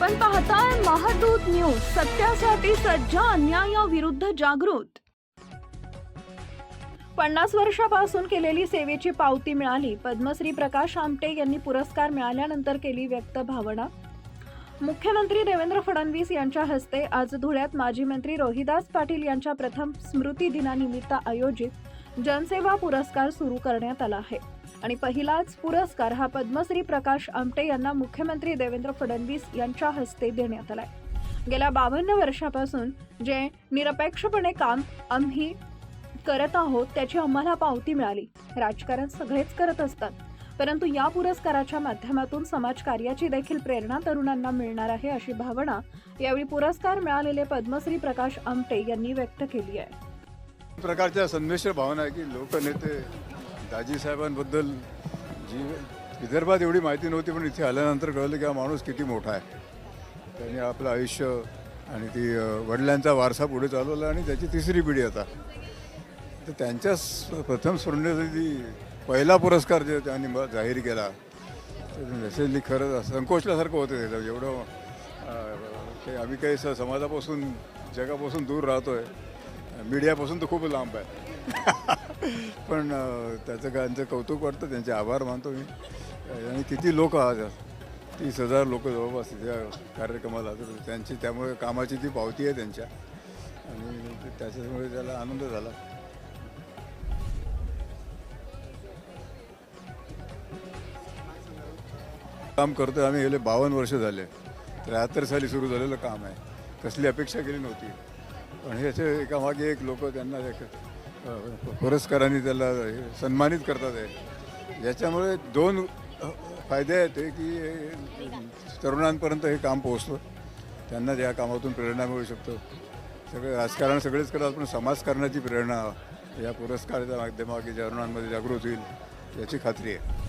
आपण पाहताय महादूत न्यूज सत्यासाठी सज्ज अन्यायाविरुद्ध जागृत. पन्नास वर्षापासून केलेली सेवेची पावती मिळाली. पद्मश्री प्रकाश आमटे यांनी पुरस्कार मिळाल्यानंतर केली व्यक्त भावना. मुख्यमंत्री देवेंद्र फडणवीस यांच्या हस्ते आज धुळ्यात माजी मंत्री रोहिदास पाटील यांच्या प्रथम स्मृती दिनानिमित्त आयोजित जनसेवा पुरस्कार सुरू करण्यात आला आहे. आणि पहिलाच पुरस्कार हा पद्मश्री प्रकाश आमटे यांना मुख्यमंत्री देवेंद्र फडणवीस यांच्या हस्ते देण्यात आलाय. गेल्या बावन्न वर्षापासून जे निरपेक्षपणे काम आम्ही करत आहोत त्याची आम्हाला पावती मिळाली. राजकारण सगळेच करत असतात. परंतु या पुरस्काराच्या माध्यमातून समाजकार्याची देखील प्रेरणा तरुणांना मिळणार आहे अशी भावना यावेळी पुरस्कार मिळालेले पद्मश्री प्रकाश आमटे यांनी व्यक्त केली आहे. प्रकारच्या संमिश्र भावना आहे की लोकनेते दाजी साहेबांबद्दल जी विदर्भात एवढी माहिती नव्हती पण इथे आल्यानंतर कळलं की हा माणूस किती मोठा आहे. त्याने आपलं आयुष्य आणि ती वडिलांचा वारसा पुढे चालवला आणि त्याची तिसरी पिढी आता. तर त्यांच्या प्रथम स्मरणेसाठी पहिला पुरस्कार जे त्यांनी म- जाहीर केला तर खरंच संकोचल्यासारखं होतं त्याचं एवढं अ, ते आम्ही काही स- समाजापासून जगापासून दूर राहतो आहे मीडियापासून तर खूप लांब आहे. पण त्याचं त्यांचं कौतुक वाटतं त्यांचे आभार मानतो मी. आणि किती लोक आहात? तीस हजार लोक जवळपास त्या कार्यक्रमाला तर त्यांची त्यामुळे कामाची ती पावती आहे त्यांच्या. आणि त्याच्यामुळे त्याला आनंद झाला. काम करतो आम्ही गेले बावन्न वर्ष झाले. त्र्याहत्तर साली सुरू झालेलं काम आहे. कसली अपेक्षा केली नव्हती. पण याचे एकामागे एक लोक त्यांना पुरस्काराने पुरस्कारांनी त्याला हे सन्मानित करतात आहे याच्यामुळे दोन फायदे आहेत की तरुणांपर्यंत हे काम पोहोचतं. त्यांना या कामातून प्रेरणा मिळू शकतो. सगळे राजकारण सगळेच करतात पण समाजकारणाची प्रेरणा या पुरस्काराच्या माध्यमागे तरुणांमध्ये जागृत होईल याची खात्री आहे.